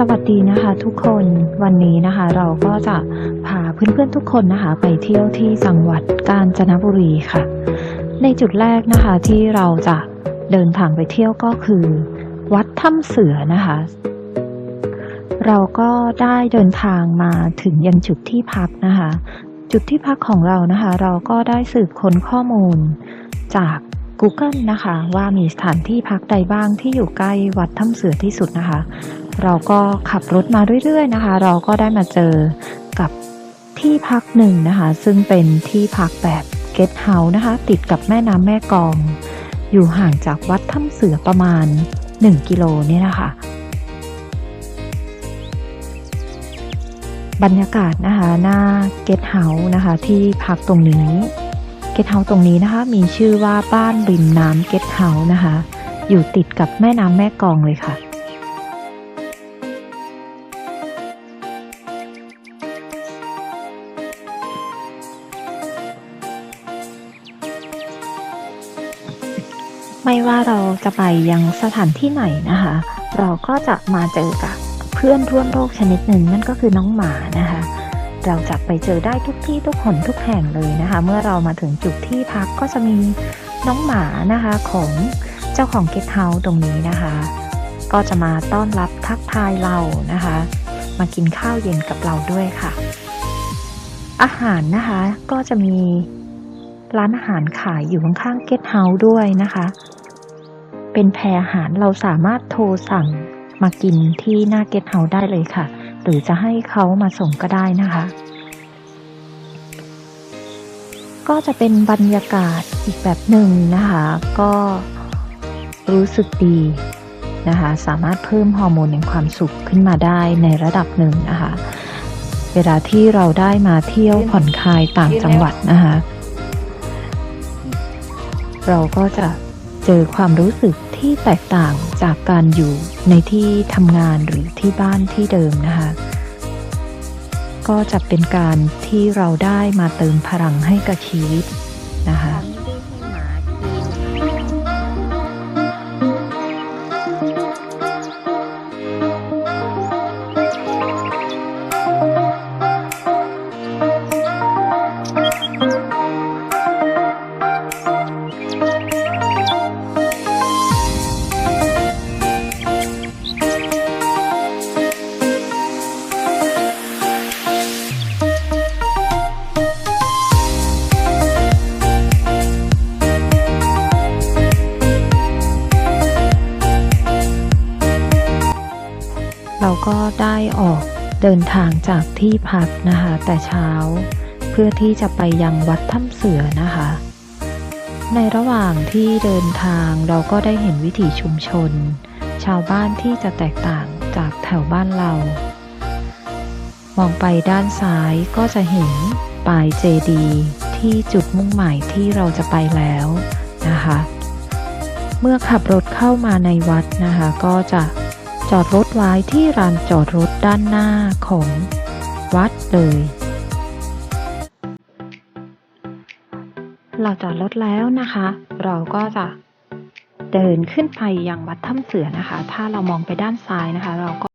สวัสดีนะคะทุกคนวันนี้นะคะ เราก็จะพาเพื่อนๆทุกคนนะคะ ไปเที่ยวที่จังหวัดกาญจนบุรีค่ะ ในจุดแรกนะคะที่เราจะเดินทางไปเที่ยวก็คือ วัดถ้ำเสือนะคะ เราก็ได้เดินทางมาถึงยังจุดที่พักนะคะ จุดที่พักของเรานะคะ เราก็ได้สืบค้นข้อมูลจาก Google นะคะ ว่ามีสถานที่พักใดบ้างที่อยู่ใกล้วัดถ้ำเสือที่สุดนะคะ เราก็ขับรถมาเรื่อยๆนะคะ เราก็ได้มาเจอกับที่พักหนึ่งนะคะ ซึ่งเป็นที่พักแบบเกสต์เฮาส์นะคะ ติดกับแม่น้ำแม่กอง อยู่ห่างจากวัดถ้ำเสือประมาณ 1 กิโลเนี่ยนะคะบรรยากาศนะคะหน้าเกสต์เฮาส์นะคะ ที่พักตรงนี้เกสต์เฮาส์ตรงนี้นะคะมีชื่อว่าบ้านริมน้ำเกสต์เฮาส์นะคะ อยู่ติดกับแม่น้ำแม่กองเลยค่ะ ว่าเราจะไปยังสถานที่ไหนนะคะ เราก็จะมาเจอกับเพื่อนร่วมโลกชนิดหนึ่งนั่นก็คือน้องหมานะคะ เราจะไปเจอได้ทุกที่ทุกคนทุกแห่งเลยนะคะ เมื่อเรามาถึงจุดที่พักก็จะมีน้องหมานะคะของเจ้าของเกสต์เฮาส์ตรงนี้นะคะ ก็จะมาต้อนรับทักทายเรานะคะ มากินข้าวเย็นกับเราด้วยค่ะ อาหารนะคะก็จะมีร้านอาหารขายอยู่ข้างๆเกสต์เฮาส์ด้วยนะคะ เป็นแพรอาหารเราสามารถโทรสั่งมากินที่หน้าเกสต์เฮาส์ได้เลยค่ะ หรือจะให้เขามาส่งก็ได้นะคะ ก็จะเป็นบรรยากาศอีกแบบหนึ่งนะคะ ก็รู้สึกดีนะคะ สามารถเพิ่มฮอร์โมนแห่งความสุขขึ้นมาได้ในระดับหนึ่งนะคะ เวลาที่เราได้มาเที่ยวผ่อนคลายต่างจังหวัดนะคะ เราก็จะ เจอความรู้สึกที่แตกต่างจากการอยู่ในที่ทำงานหรือที่บ้านที่เดิมนะคะ ก็จะเป็นการที่เราได้มาเติมพลังให้กับชีวิตนะคะ ก็ได้ออกเดินทางจากที่พักนะคะ แต่เช้า เพื่อที่จะไปยังวัดถ้ำเสือนะคะ ในระหว่างที่เดินทางเราก็ได้เห็นวิถีชุมชน ชาวบ้านที่จะแตกต่างจากแถวบ้านเรา มองไปด้านซ้ายก็จะเห็นปลายเจดีย์ที่จุดมุ่งหมายที่เราจะไปแล้วนะคะ เมื่อขับรถเข้ามาในวัดนะคะ ก็จะ จอดรถไว้ที่ลานจอดรถด้านหน้าของวัดเลย เราจอดรถแล้วนะคะ เราก็จะเดินขึ้นไปยังวัดถ้ำเสือนะคะ ถ้าเรามองไปด้านซ้ายนะคะ เราก็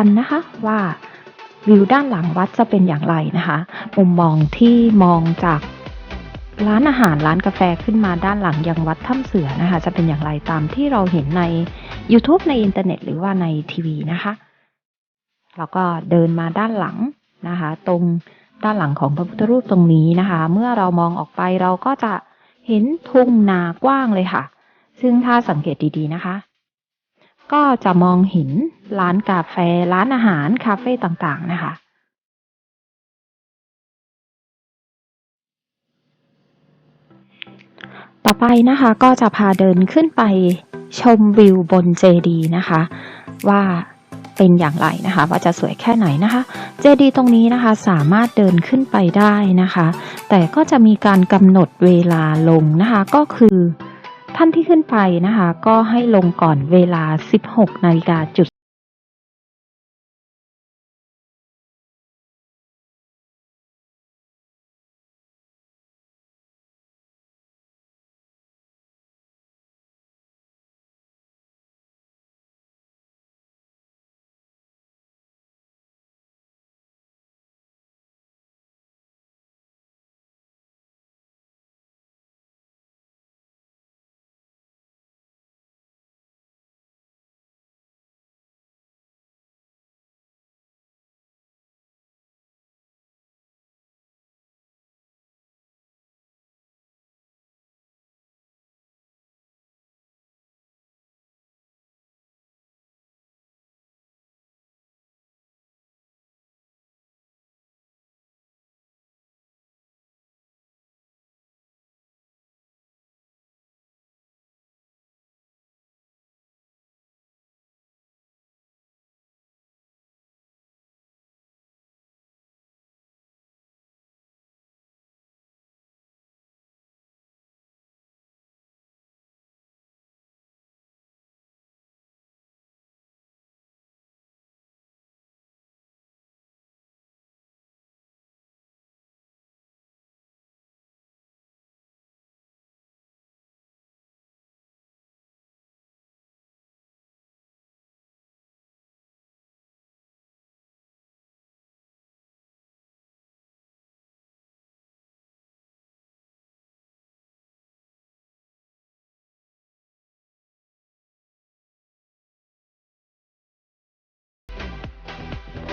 กันนะคะว่าวิวด้านหลังวัดจะเป็นอย่างไรนะคะ มุมมองที่มองจากร้านอาหารร้านกาแฟขึ้นมาด้านหลังยังวัดถ้ำเสือนะคะ จะเป็นอย่างไรตามที่เราเห็นใน YouTube ในอินเทอร์เน็ต หรือว่าในทีวีนะคะแล้วก็เดินมาด้านหลังนะคะ ตรงด้านหลังของพระพุทธรูปตรงนี้นะคะ เมื่อเรามองออกไปเราก็จะเห็นทุ่งนากว้างเลยค่ะ ซึ่งถ้าสังเกตดีๆนะคะ ก็จะมองเห็นร้านกาแฟ ร้านอาหาร คาเฟ่ต่างๆ นะคะ ต่อไปนะคะก็จะพาเดินขึ้นไปชมวิวบนเจดีนะคะ ว่าเป็นอย่างไรนะคะ ว่าจะสวยแค่ไหนนะคะ เจดีตรงนี้นะคะสามารถเดินขึ้นไปได้นะคะ แต่ก็จะมีการกำหนดเวลาลงนะคะก็คือ ท่านที่ขึ้นไปนะคะ ก็ให้ลงก่อนเวลา 16นาฬิกาจุด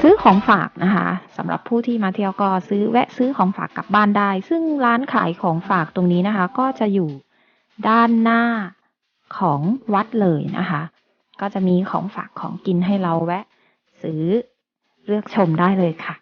ซื้อของฝากนะคะสำหรับผู้ที่มาเที่ยวก็ซื้อแวะซื้อของฝากกลับบ้านได้ ซึ่งร้านขายของฝากตรงนี้นะคะ ก็จะอยู่ด้านหน้าของวัดเลยนะคะ ก็จะมีของฝากของกินให้เราแวะ ซื้อเลือกชมได้เลยค่ะ